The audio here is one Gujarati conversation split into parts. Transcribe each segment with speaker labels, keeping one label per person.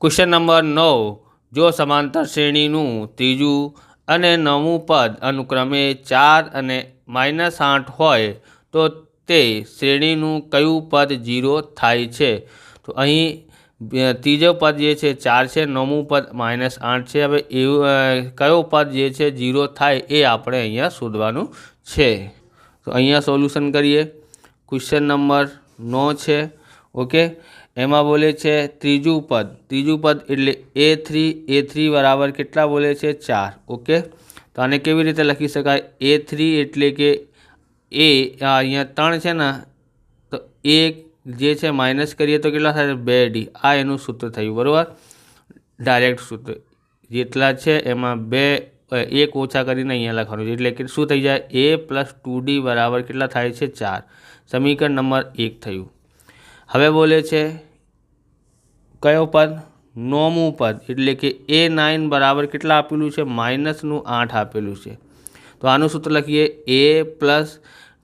Speaker 1: ક્વેશ્ચન નંબર નવ. જો સમાંતર શ્રેણીનું ત્રીજું અને નવમું પદ અનુક્રમે ચાર અને માઇનસ આઠ હોય, તો તે શ્રેણીનું કયું પદ ઝીરો થાય છે? તો અહીં ત્રીજો પદ જે છે, ચાર છે, નવમું પદ માઇનસ આઠ છે. હવે એવું કયો પદ જે છે ઝીરો થાય એ આપણે અહીંયા શોધવાનું છે. તો અહીંયા સોલ્યુશન કરીએ. ક્વેશ્ચન નંબર નો છે. ઓકે એમાં બોલે છે ત્રીજું પદ. ત્રીજું પદ એટલે એ થ્રી એ થ્રી બરાબર કેટલા બોલે છે? ચાર. ઓકે? તો આને કેવી રીતે લખી શકાય? એ થ્રી એટલે કે એ અહીંયા ત્રણ છે ને, તો એક જે છે માઇનસ કરીએ તો કેટલા થાય? બે ડી. આ એનું સૂત્ર થયું, બરાબર? ડાયરેક્ટ સૂત્ર. જેટલા છે એમાં બે એક ઓછા કરીને અહીંયા લખવાનું છે. એટલે કે શું થઈ જાય? એ પ્લસ ટુ ડી બરાબર કેટલા થાય છે? ચાર. સમીકરણ નંબર એક થયું. હવે બોલે છે કયો પદ? નોમું પદ. એટલે કે એ નાઇન બરાબર કેટલા આપેલું છે? માઇનસનું આઠ આપેલું છે. તો આનું સૂત્ર લખીએ. એ પ્લસ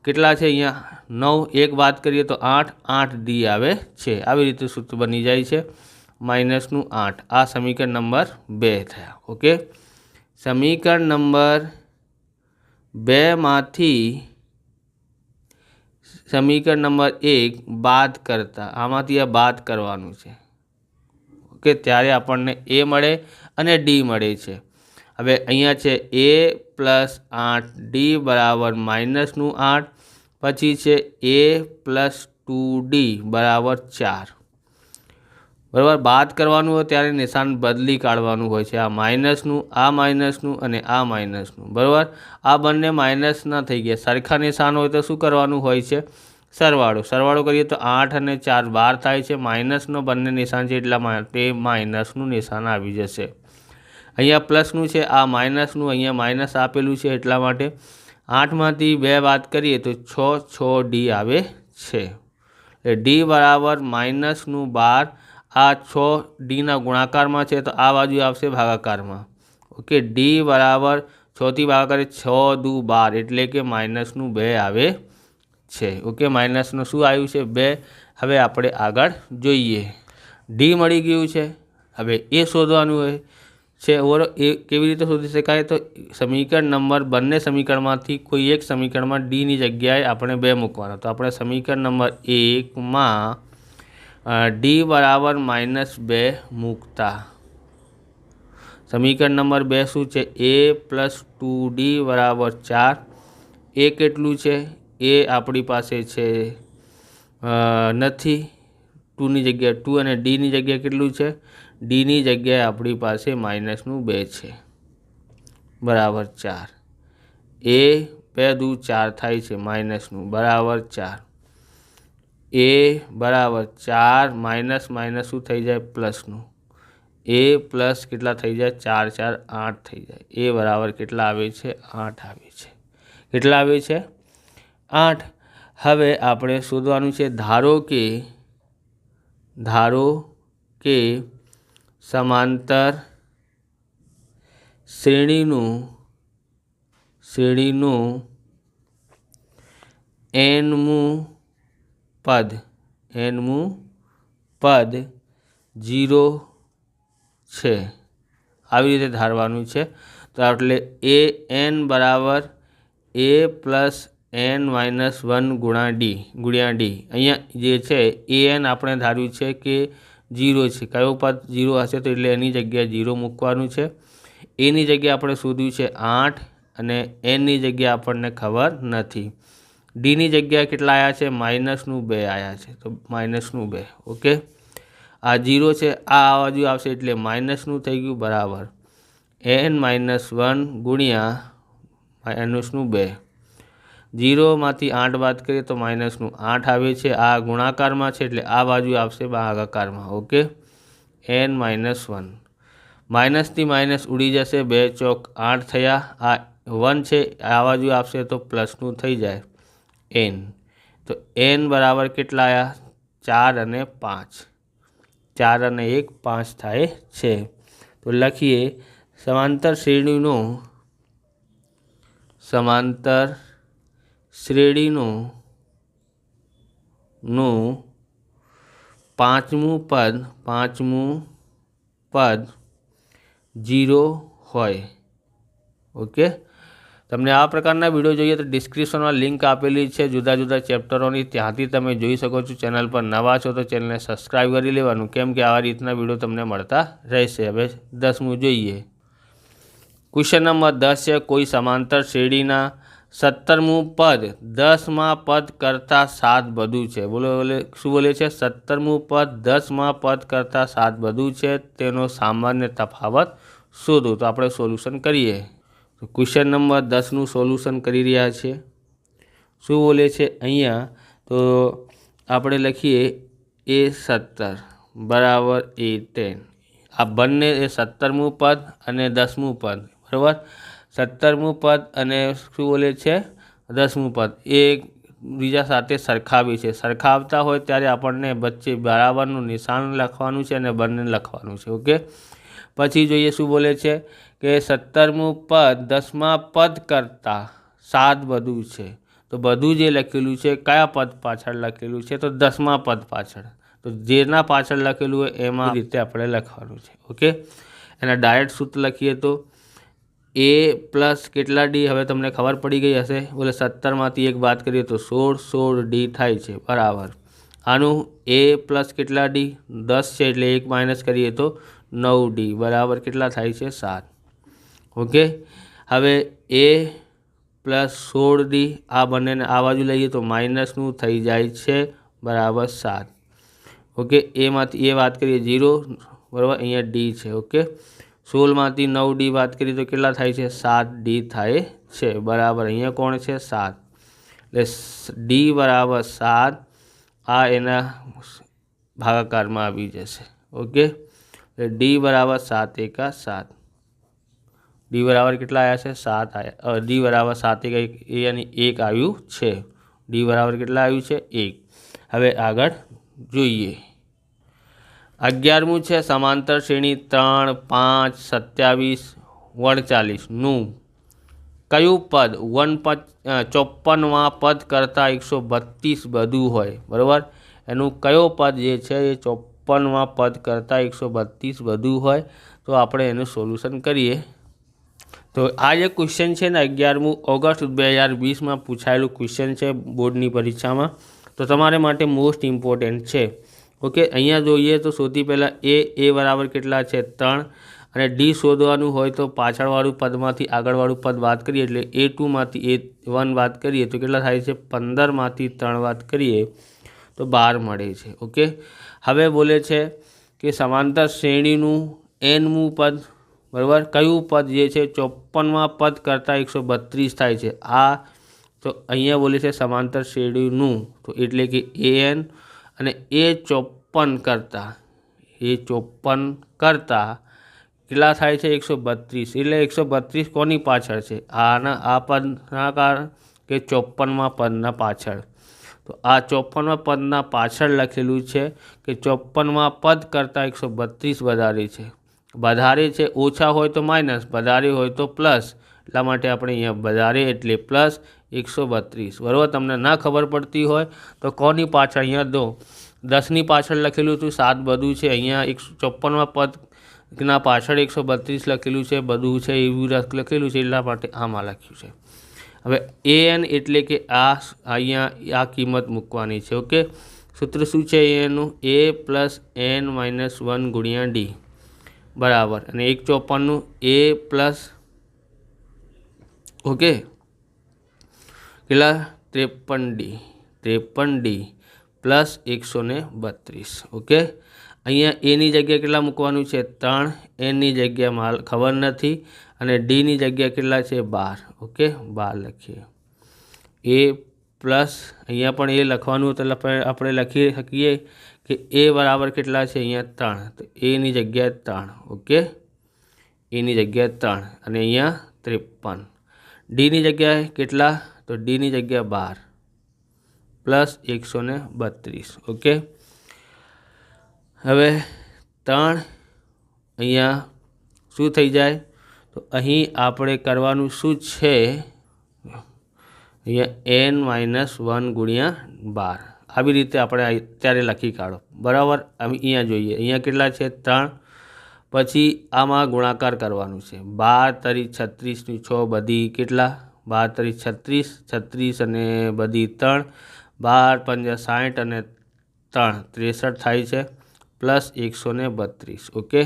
Speaker 1: કેટલા છે અહીંયા? નવ. એક વાત કરીએ તો આઠ. આઠ ડી આવે છે. આવી રીતે સૂત્ર બની જાય છે. માઇનસનું આઠ. આ સમીકરણ નંબર બે થયા. ઓકે? સમીકરણ નંબર બેમાંથી સમીકરણ નંબર એક બાદ કરતા. આમાંથી આ બાદ કરવાનું છે. ઓકે ત્યારે આપણને એ મળે અને ડી મળે છે. હવે અહીંયા છે એ પ્લસ આઠ ડી બરાબર માઇનસનું આઠ, પછી છે એ પ્લસ ટુ ડી બરાબર ચાર. બરાબર, બાદ કરવાનું હોય ત્યારે નિશાન બદલી કાઢવાનું હોય છે. આ માઇનસનું આ માઇનસનું અને આ માઇનસનું બરાબર? આ બંને માઇનસના થઈ ગયા. સરખા નિશાન હોય તો શું કરવાનું હોય છે? સરવાળો. સરવાળો કરીએ તો આઠ અને ચાર બાર થાય છે. માઇનસનો બંને નિશાન છે એટલા માટે માઇનસનું નિશાન આવી જશે. અહીંયા પ્લસનું છે, આ માઇનસનું, અહીંયા માઇનસ આપેલું છે એટલા માટે આઠમાંથી બે વાત કરીએ તો છ છ ડી આવે છે. એટલે ડી બરાબર માઇનસનું બાર, આ છ ડીના ગુણાકારમાં છે તો આ બાજુ આવશે ભાગાકારમાં. ઓકે, ડી બરાબર છથી ભાગાકાર છ દુ બાર એટલે કે માઇનસનું બે આવે છે. ઓકે માઇનસનું શું આવ્યું છે? બે. હવે આપણે આગળ જોઈએ. ડી મળી ગયું છે. હવે એ શોધવાનું હોય. છે, ઓર એ કેવી રીતે શોધી શકાય? તો સમીકરણ નંબર બંને સમીકરણમાંથી કોઈ એક સમીકરણમાં ડીની જગ્યાએ આપણે બે મૂકવાનો. તો આપણે સમીકરણ નંબર એકમાં ડી બરાબર માઇનસ બે મૂકતા. સમીકરણ નંબર બે શું છે? એ પ્લસ ટુ ડી બરાબર ચાર. એ કેટલું છે? એ આપણી પાસે છે નથી. ટુની જગ્યાએ ટુ અને ડીની જગ્યાએ કેટલું છે? ડીની જગ્યાએ આપણી પાસે માઇનસનું બે છે. બરાબર ચાર. એ બે દુ ચાર થાય છે માઇનસનું. બરાબર ચાર. એ બરાબર ચાર માઇનસ માઇનસ શું થઈ જાય? પ્લસનું. એ પ્લસ કેટલા થઈ જાય? ચાર ચાર, આઠ થઈ જાય. એ બરાબર કેટલા આવે છે? આઠ આવે છે. કેટલા આવે છે? આઠ. હવે આપણે શોધવાનું છે, ધારો કે ધારો કે સમાંતર શ્રેણીનું શ્રેણીનું એનમું પદ એનમું પદ જીરો છે. આવી રીતે ધારવાનું છે. તો એટલે એ એન બરાબર a plus n minus one ગુણા D, ગુણ્યા ડી. અહીંયા જે છે, એ એન આપણે ધાર્યું છે કે જીરો છે. કયો પદ જીરો હશે તો એટલે એની જગ્યાએ જીરો મૂકવાનું છે. એની જગ્યાએ આપણે શોધ્યું છે આઠ અને એનની જગ્યાએ આપણને ખબર નથી. ડીની જગ્યાએ કેટલા આવ્યા છે? માઇનસનું બે આવ્યા છે. તો માઇનસનું બે. ઓકે? આ જીરો છે આ બાજુ આવશે એટલે માઇનસનું થઈ ગયું બરાબર. એન માઇનસ વન ગુણ્યા માઇનસનું બે. જીરોમાંથી આઠ વાત કરીએ તો માઇનસનું આઠ આવે છે. આ ગુણાકારમાં છે એટલે આ બાજુ આવશે ભાગાકારમાં okay? N minus one. માઇનસથી minus ઉડી જશે. બે ચોક આઠ થયા. આ વન છે. આ બાજુ આવશે તો પ્લસનું થઈ જાય. એન. તો એન બરાબર કેટલા આવ્યા ચાર અને પાંચ. ચાર અને એક પાંચ થાય છે. તો લખીએ. સમાંતર શ્રેણીનો સમાંતર શ્રેણીનું નો પાંચમું પદ પાંચમું પદ જીરો હોય. ઓકે? તમને આ પ્રકારના વીડિયો જોઈએ તો ડિસ્ક્રિપ્શનમાં લિંક આપેલી છે જુદા જુદા ચેપ્ટરોની. ત્યાંથી તમે જોઈ શકો છો ચેનલ પર નવા છો તો ચેનલને સબસ્ક્રાઈબ કરી લેવાનું, કેમ કે આવા રીતના વીડિયો તમને મળતા રહેશે. હવે દસમું જોઈએ. ક્વેશ્ચન નંબર દસ છે, કોઈ સમાંતર શ્રેણીના સત્તરમું પદ, દસમાં પદ કરતાં સાત બધું છે. બોલો, બોલે, શું બોલે છે? સત્તરમું પદ, દસમાં પદ કરતાં સાત બધું છે. તેનો સામાન્ય તફાવત શોધો. તો આપણે સોલ્યુશન કરીએ. તો ક્વેશ્ચન નંબર દસનું સોલ્યુશન કરી રહ્યા છે. શું બોલે છે? અહીંયા. તો આપણે લખીએ એ સત્તર, બરાબર એ ટેન. આ બંને એ સત્તરમું પદ અને દસમું પદ, બરાબર? સત્તરમું પદ અને શું બોલે છે? દસમું પદ. એ બીજા સાથે સરખાવી છે. સરખાવતા હોય ત્યારે આપણને વચ્ચે બરાબરનું નિશાન લખવાનું છે અને બંને લખવાનું છે. ઓકે? પછી જોઈએ શું બોલે છે કે સત્તરમું પદ દસમા પદ કરતાં સાત બધું છે. તો બધું જે લખેલું છે, કયા પદ પાછળ લખેલું છે? તો દસમા પદ પાછળ. તો જેના પાછળ લખેલું હોય એમાં રીતે આપણે લખવાનું છે. ઓકે? એના ડાયરેક્ટ સૂત્ર લખીએ તો એ પ્લસ કેટલા ડી હવે તમને ખબર પડી ગઈ હશે. બોલે સત્તરમાંથી એક વાત કરીએ તો સોળ સોળ ડી થાય છે. બરાબર. આનું એ પ્લસ કેટલા ડી દસ છે એટલે એક માઇનસ કરીએ તો નવ ડી બરાબર કેટલા થાય છે? સાત. ઓકે? હવે એ પ્લસ સોળ ડી આ બંનેને આ બાજુ લઈએ તો માઇનસનું થઈ જાય છે. બરાબર સાત. ઓકે? એમાંથી એ વાત કરીએ ઝીરો બરાબર? અહીંયા ડી છે. ઓકે? સોળમાંથી નવ ડી વાત કરીએ તો કેટલા થાય છે? સાત ડી થાય છે. બરાબર, અહીંયા કોણ છે? સાત. એટલે ડી બરાબર સાત આ એના ભાગાકારમાં આવી જશે. ઓકે? એટલે ડી બરાબર સાત એકા સાત. ડી બરાબર કેટલા આવ્યા છે? સાત આવ્યા ડી બરાબર સાત એકા એક, એ અને એક આવ્યું છે. ડી બરાબર કેટલા આવ્યું છે? એક. હવે આગળ જોઈએ. અગિયારમું છે સમાંતર શ્રેણી ત્રણ પાંચ સત્યાવીસ વડચાલીસનું કયું પદ વન ચોપનમાં પદ કરતાં એકસો બત્રીસ બધું હોય, બરાબર? એનું કયો પદ જે છે એ ચોપ્પનમાં પદ કરતાં એકસો બત્રીસ બધું હોય, તો આપણે એનું સોલ્યુશન કરીએ. તો આ જે ક્વેશ્ચન છે ને અગિયારમું ઓગસ્ટ બે હજાર વીસમાં પૂછાયેલું ક્વેશ્ચન છે બોર્ડની પરીક્ષામાં, તો તમારે માટે મોસ્ટ ઇમ્પોર્ટન્ટ છે. ઓકે, અહીંયા જોઈએ તો સૌથી પહેલાં એ એ બરાબર કેટલા છે? ત્રણ. અને ડી શોધવાનું હોય તો પાછળવાળું પદમાંથી આગળવાળું પદ વાત કરીએ એટલે એ ટુમાંથી એ વન વાત કરીએ તો કેટલા થાય છે? પંદરમાંથી ત્રણ વાત કરીએ તો બાર મળે છે. ઓકે? હવે બોલે છે કે સમાંતર શ્રેણીનું એનમું પદ, બરાબર? કયું પદ જે છે? ચોપ્પનમાં પદ કરતાં એકસો બત્રીસ થાય છે. આ તો અહીંયા બોલે છે સમાંતર શ્રેણીનું. તો એટલે કે એ એન અને એ ચોપન કરતાં, એ ચોપન કરતાં કેટલા થાય છે? એકસો બત્રીસ. એટલે એકસો બત્રીસ કોની પાછળ છે? આના, આ પદના કારણ કે ચોપનમાં પદના પાછળ. તો આ ચોપ્પનમાં પદના પાછળ લખેલું છે કે ચોપનમાં પદ કરતાં એકસો બત્રીસ વધારે છે. વધારે છે, ઓછા હોય તો માઇનસ, વધારે હોય તો પ્લસ. એટલા માટે આપણે અહીંયા વધારે એટલે પ્લસ એકસો બત્રીસ. બરાબર તમને ના ખબર પડતી હોય તો કોની પાછળ? અહીંયા દો. દસની પાછળ લખેલું હતું, સાત બધું છે. અહીંયા એકસો ચોપ્પનમાં પદના પાછળ એકસો બત્રીસ લખેલું છે, બધું છે, એવું લખેલું છે, એટલા માટે આમાં લખ્યું છે. હવે એ એન એટલે કે આ અહીંયા આ કિંમત મૂકવાની છે, ઓકે? સૂત્ર શું છે એનું? A plus n minus one ગુણ્યા ડી. બરાબર. અને એક ચોપનનું એ પ્લસ, ઓકે? કેટલા? ત્રેપન ડી ત્રેપન ડી પ્લસ એકસો બત્રીસ. ઓકે? અહીંયા એની જગ્યા કેટલા મૂકવાનું છે? ત્રણ. એનની જગ્યા માલ ખબર નથી. અને ડીની જગ્યા કેટલા છે? બાર. ઓકે? બાર લખીએ. એ પ્લસ અહીંયા પણ એ લખવાનું તો આપણે લખી શકીએ કે એ બરાબર કેટલા છે? અહીંયા ત્રણ. તો એની જગ્યાએ ત્રણ. ઓકે? એની જગ્યાએ ત્રણ. અને અહીંયા ત્રેપન. ડીની જગ્યાએ કેટલા? તો ડીની જગ્યા બાર. પ્લસ એકસો ને બત્રીસ, ઓકે? હવે ત્રણ અહીંયા શું થઈ જાય? તો અહીં આપણે કરવાનું શું છે? અહીંયા એન માઇનસ વન ગુણ્યા બાર. આવી રીતે આપણે અત્યારે લખી કાઢો. બરાબર? અહીંયા જોઈએ. અહીંયા કેટલા છે? ત્રણ. પછી આમાં ગુણાકાર કરવાનું છે. બાર તરી છત્રીસની છ બધી કેટલા? બાર તરી છત્રીસ છત્રીસ અને બધી ત્રણ. બાર પંજા સાઠ અને ત્રણ. ત્રેસઠ થાય છે, પ્લસ એકસો ને બત્રીસ. ઓકે?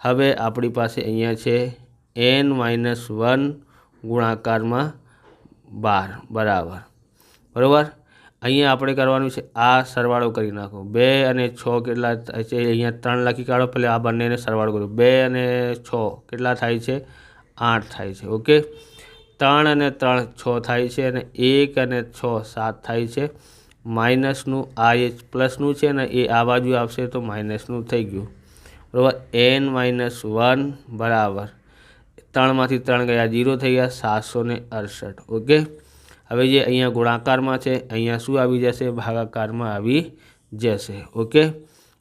Speaker 1: હવે આપણી પાસે અહીંયા છે એન માઇનસ વન ગુણાકારમાં બાર. બરાબર. બરાબર? અહીંયા આપણે કરવાનું છે આ સરવાળો કરી નાખો. બે અને છ કેટલા થાય છે? અહીંયા ત્રણ લખી કાઢો, પહેલાં આ બંનેને સરવાળો કરો. બે અને છ કેટલા થાય છે? આઠ થાય છે. ઓકે? ત્રણ અને ત્રણ છ થાય છે અને એક અને છ સાત થાય છે. માઇનસનું આ એ પ્લસનું છે ને એ આ બાજુ આવશે તો માઇનસનું થઈ ગયું. બરાબર, એન માઇનસ વન બરાબર. ત્રણમાંથી ત્રણ ગયા, જીરો થઈ ગયા, સાતસો ને અડસઠ. ઓકે? હવે જે અહીંયા ગુણાકારમાં છે, અહીંયા શું આવી જશે? ભાગાકારમાં આવી જશે. ઓકે?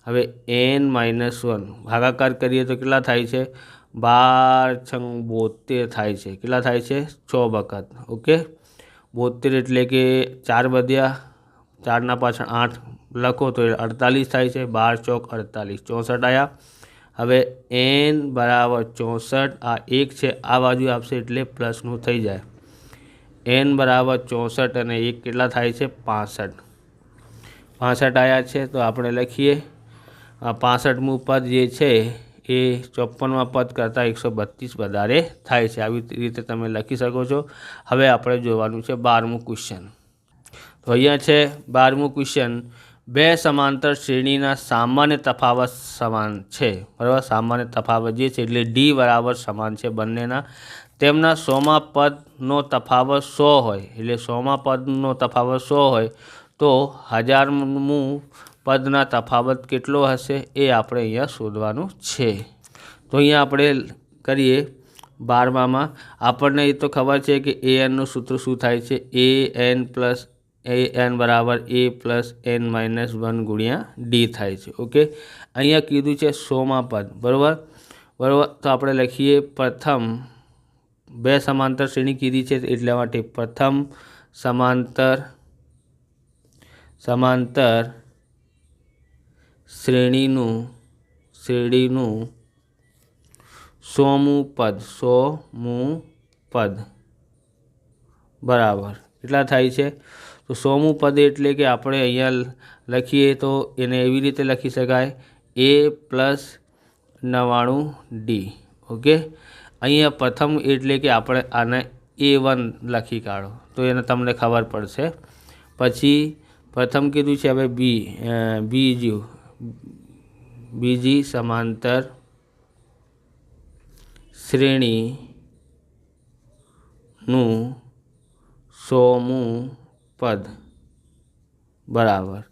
Speaker 1: હવે એન માઇનસ વન. ભાગાકાર કરીએ તો કેટલા થાય છે? બાર છંગ બોતેર થાય છે. કેટલા થાય છે? છ વખત ઓકે? બોતેર એટલે કે ચાર વધ્યા, ચારના પાછળ આઠ. લખો તો અડતાલીસ થાય છે. બાર ચોક અડતાલીસ. ચોસઠ આવ્યા હવે એન બરાબર ચોસઠ. આ એક છે. આ બાજુ આપશે એટલે પ્લસનું થઈ જાય. એન બરાબર ચોસઠ અને એક કેટલા થાય છે? પાસઠ. પાસઠ આવ્યા છે તો આપણે લખીએ. આ પાસઠમું પદ જે છે એ ચોપ્પનમાં પદ કરતાં એકસો બત્રીસ વધારે થાય છે. આવી રીતે તમે લખી શકો છો. હવે આપણે જોવાનું છે બારમું ક્વેશ્ચન. તો અહીંયા છે બારમું ક્વેશ્ચન. બે સમાંતર શ્રેણીના સામાન્ય તફાવત સમાન છે. બરાબર? સામાન્ય તફાવત જે છે એટલે ડી બરાબર સમાન છે બંનેના. તેમના સોમાં પદનો તફાવત સો હોય. એટલે સોમાં પદનો તફાવત સો હોય તો હજારમું પદના તફાવત કેટલો હશે એ આપણે અહીંયા શોધવાનું છે. તો અહીંયા આપણે કરીએ બારમામાં. આપણને એ તો ખબર છે કે એ એનનું સૂત્ર શું થાય છે? A n plus a n બરાબર a plus n minus one ગુણ્યા ડી થાય છે. ઓકે? અહીંયા કીધું છે સોમાં પદ. બરાબર? બરાબર? તો આપણે લખીએ પ્રથમ. બે સમાંતર શ્રેણી કીધી છે એટલા માટે પ્રથમ સમાંતર સમાંતર શ્રેણીનું શ્રેણીનું સોમું પદ સોમું પદ. બરાબર. કેટલા થાય છે. તો સોમું પદ એટલે કે આપણે અહીંયા લખીએ તો એને એવી રીતે લખી શકાય. એ પ્લસ નવ્વાણું ડી. ઓકે? અહીંયા પ્રથમ એટલે કે આપણે આને એ વન લખી કાઢો. તો એને તમને ખબર પડશે. પછી પ્રથમ કીધું છે હવે બી બીજું. બીજી સમાંતર શ્રેણીનું સોમું પદ બરાબર.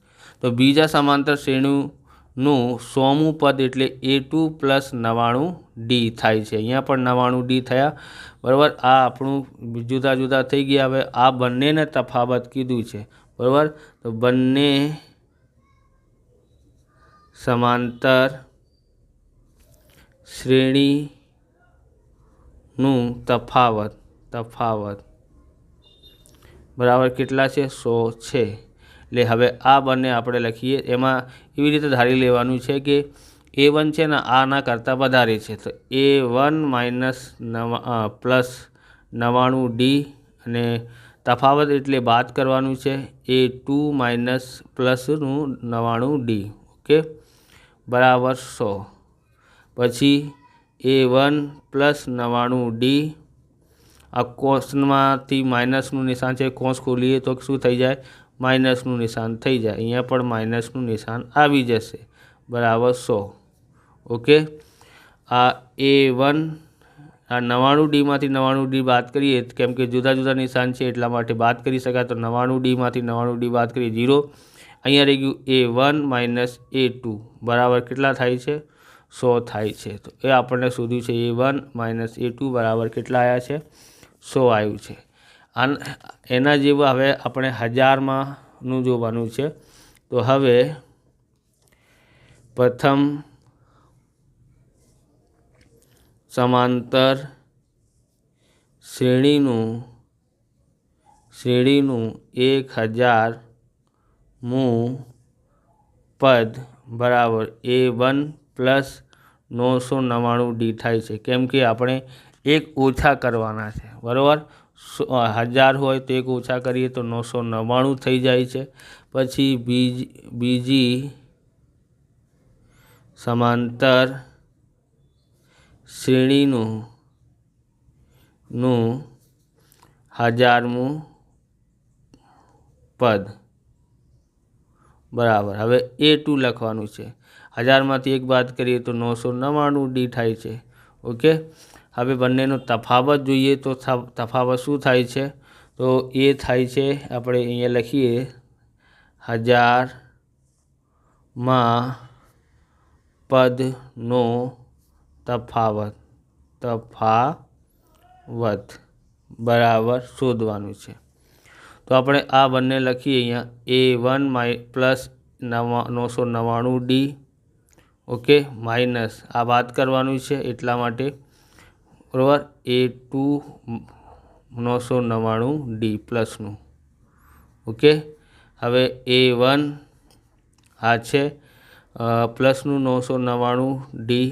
Speaker 1: તો બીજા સમાંતર શ્રેણીનું સોમું પદ એટલે એ ટુ પ્લસ નવાણું ડી થાય છે. અહીંયા પણ નવાણું ડી થયા. બરાબર. આ આપણું જુદા જુદા થઈ ગયા. હવે આ બંનેને તફાવત કીધું છે. બરાબર? તો બંને સમાંતર શ્રેણીનું તફાવત તફાવત. બરાબર કેટલા છે? સો છે. એટલે હવે આ બંને આપણે લખીએ. એમાં એવી રીતે ધારી લેવાનું છે કે એ વન છે ને આના કરતાં વધારે છે. તો એ વન માઇનસ નવા પ્લસ નવાણું ડી અને તફાવત એટલે બાદ કરવાનું છે એ ટુ માઇનસ પ્લસનું નવાણું ડી ઓકે બરાબર સો. પછી એ વન પ્લસ નવ્વાણું ડી. આ કોષમાંથી માઇનસનું નિશાન છે કોષ ખોલીએ તો શું થઈ જાય? માઇનસનું નિશાન થઈ જાય. અહીંયા પણ માઇનસનું નિશાન આવી જશે. બરાબર સો. ઓકે? આ એ વન, આ નવ્વાણું ડીમાંથી નવ્વાણું ડી બાદ કરીએ, કેમ કે જુદા જુદા નિશાન છે એટલા માટે બાદ કરી શકાય. તો નવ્વાણું ડીમાંથી નવ્વાણું ડી બાદ કરીએ જીરો અહીંયા રહી ગયું a one minus a two. બરાબર કેટલા થાય છે? સો થાય છે. તો એ આપણને શોધ્યું છે a one minus a two બરાબર કેટલા આવ્યા છે? સો આવ્યું છે. આન એના જેવું હવે આપણે હજારમાંનું જોવાનું છે. તો હવે પ્રથમ સમાંતર શ્રેણીનું શ્રેણીનું એક હજાર મું પદ બરાબર એ વન પ્લસ નવસો નવ્વાણું ડી થાય છે. કેમ કે આપણે એક ઓછા કરવાના છે. બરાબર? હજાર હોય તો એક ઓછા કરીએ તો નવસો નવ્વાણું થઈ જાય છે. પછી બીજી બીજી સમાંતર શ્રેણીનું, નું હજારમું પદ બરાબર. હવે એ ટુ લખવાનું છે. હજારમાંથી એક બાદ કરીએ તો નવસો નવ્વાણું ડી થાય છે. ઓકે? હવે બંનેનો તફાવત જોઈએ તો તફાવત શું થાય છે? તો એ થાય છે, આપણે અહીંયા લખીએ, હજારમાં પદનો તફાવત તફાવત બરાબર શોધવાનું છે. તો આપણે આ બંને લખીએ અહીંયા. એ વન માઈ પ્લસ નવા, નવસો નવ્વાણું ડી ઓકે માઇનસ આ વાત કરવાનું છે એટલા માટે. બરાબર? એ ટુ નવસો નવ્વાણું ડી પ્લસનું ઓકે હવે એ વન આ છે. પ્લસનું નવસો નવ્વાણું ડી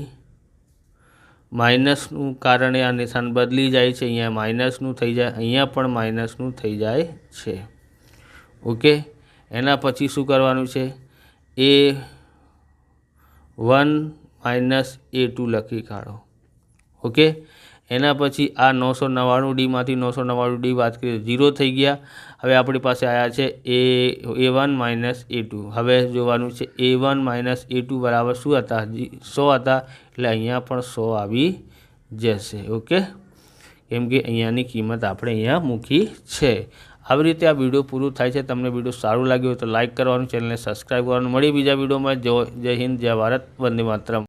Speaker 1: માઇનસનું કારણે આ નિશાન બદલી જાય છે, અહીંયા માઇનસનું થઈ જાય, અહીંયા પણ માઇનસનું થઈ જાય છે. ઓકે, એના પછી શું કરવાનું છે? A one minus a two લખી કાઢો. ઓકે, એના પછી આ નવસો નવ્વાણું ડીમાંથી નવસો નવ્વાણું ડી વાત કરીએ ઝીરો થઈ ગયા. હવે આપણી પાસે આવ્યા છે એ a one minus a two. હવે જોવાનું છે a one minus a two બરાબર શું હતા? સો હતા. એટલે અહીંયા પણ સો આવી જશે, ઓકે? કેમ કે અહીંયાની કિંમત આપણે અહીંયા મૂકી છે. આવી રીતે આ વીડિયો પૂરું થાય છે. તમને વીડિયો સારું લાગ્યું હોય તો લાઇક કરવાનું, ચેનલને સબસ્ક્રાઈબ કરવાનું. મળી બીજા વિડીયોમાં. જો જય હિન્દ, જય ભારત, વંદે માતરમ.